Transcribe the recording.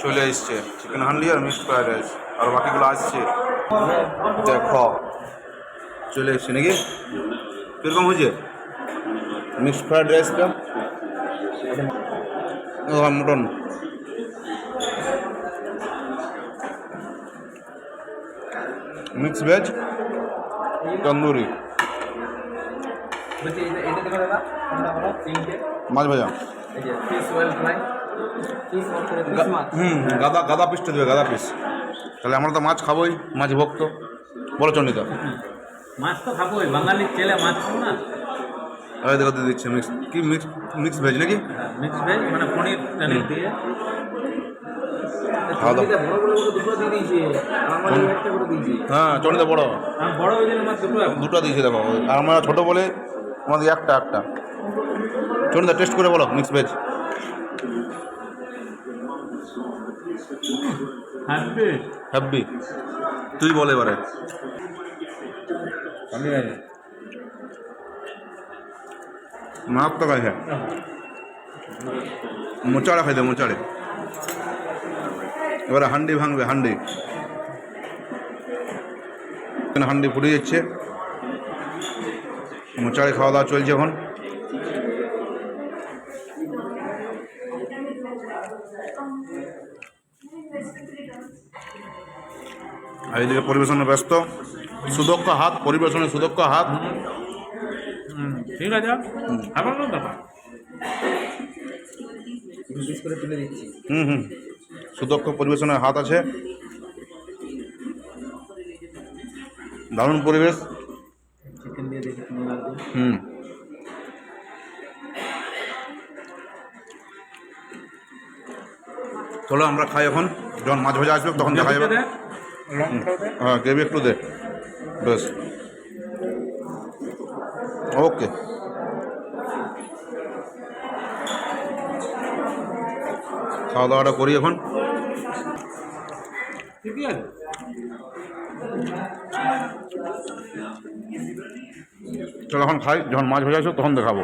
চলে এসছে। চিকেন হান্ডি আর মিক্সড ফ্রাইড রাইস আর বাকিগুলো আসছে। দেখো চলে এসছে নাকি? কীরকম হয়েছে? মিক্সড ফ্রাইড রাইসটা মটন মিক্স ভেজ তন্দুরি মাছ ভাজা। হুম গাদা গাদা পিসটা দেবে গাদা পিস। তাহলে আমরা তো মাছ খাবোই মাছ ভক্ত। বলো চন্ডিতা মাছ তো খাবোই বাঙালির ছেলে মাছ খাব না। দেখো দিয়ে দিচ্ছে মিক্স কি মিক্স মিক্স ভেজ নাকি? মিক্স ভেজ মানে পনির টনির দিয়ে। হ্যাঁ চন্ডিতা বড়। বড় ওই জন্য দুটো দুটো দিয়েছে দেখো। আর আমরা ছোটো বলে আমাদের একটা একটা। চন্ডিতা টেস্ট করে বলো মিক্স ভেজ হ্যাপি? হ্যাপি। তুই বল এবারে। আমি মাপ তো খাইছে মোচাড়া খাইতে মোচাড়ে। এবারে হান্ডি ভাঙবে হান্ডি। এখানে হান্ডি ফুটে যাচ্ছে। মোচাড়ে খাওয়া দাওয়া চলছে এখন। আর এদিকে পরিবেশনে ব্যস্ত। সুদক্ষ হাত পরিবেশনে সুদক্ষ হাত। ঠিক আছে। আমার কোন ব্যাপার বিশেষ করে তুলে দিচ্ছি। হুম হুম। সুদক্ষ পরিবেশনের হাত আছে। দারুণ পরিবেশ। হুম। চলো আমরা খাই এখন। যখন মাছ ভাজা আসবে তখন দেখা যাবে। হ্যাঁ গ্রেভি একটু দে। বেশ। ওকে। খাওয়া দাওয়াটা করি এখন। ঠিকই আছে চলো এখন খাই। যখন মাছ ভাজা আসবে তখন দেখাবো।